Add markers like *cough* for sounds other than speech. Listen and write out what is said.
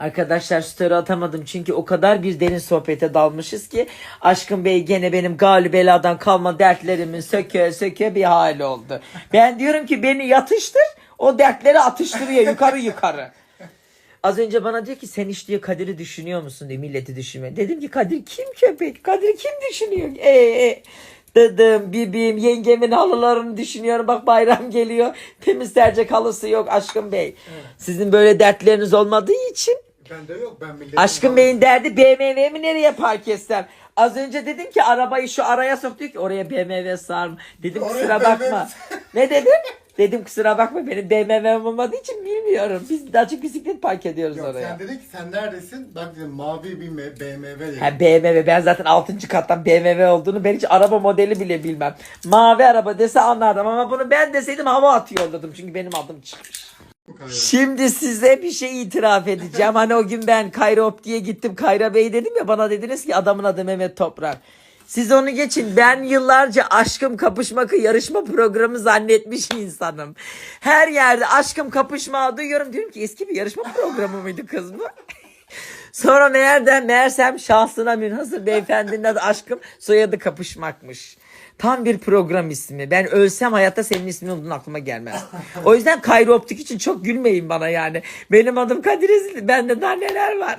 Arkadaşlar story atamadım çünkü o kadar bir derin sohbete dalmışız ki Aşkın Bey gene benim galü beladan kalma dertlerimin söke söke bir hali oldu. Ben diyorum ki beni yatıştır o dertleri atıştırıyor yukarı yukarı. Az önce bana diyor ki sen hiç diyor Kadir'i düşünüyor musun diye milleti düşünme. Dedim ki Kadir kim köpek? Kadir kim düşünüyor? Ee, e. Dıdım, bibim, yengemin halılarını düşünüyorum. Bak bayram geliyor. Temiz tercek halısı yok Aşkın Bey. Sizin böyle dertleriniz olmadığı için Bende yok ben Aşkın Bey'in derdi BMW'mi nereye park etsem? Az önce dedim ki arabayı şu araya sok diyor ki oraya BMW sığar mı? Dedim Oraya kusura BMW bakma. *laughs* ne dedim? Dedim kusura bakma benim BMW'm olmadığı için bilmiyorum. Biz açık bisiklet park ediyoruz Yok oraya. sen dedin ki sen neredesin? Bak dedim mavi bir BMW dedim. Ha, BMW ben zaten 6. kattan BMW olduğunu ben hiç araba modeli bile bilmem. Mavi araba dese anlardım ama bunu ben deseydim hava atıyor dedim çünkü benim adım çıkmış. Şimdi size bir şey itiraf edeceğim. Hani o gün ben Kayra Opti'ye gittim. Kayra Bey dedim ya bana dediniz ki adamın adı Mehmet Toprak. Siz onu geçin. Ben yıllarca aşkım kapışmakı yarışma programı zannetmiş insanım. Her yerde aşkım kapışma duyuyorum. Diyorum ki eski bir yarışma programı mıydı kız bu? Sonra meğerden meğersem şahsına münhasır beyefendinin adı aşkım soyadı kapışmakmış. Tam bir program ismi. Ben ölsem hayatta senin ismin olduğunu aklıma gelmez. O yüzden Kayro Optik için çok gülmeyin bana yani. Benim adım Kadir Ezili. Bende daha neler var.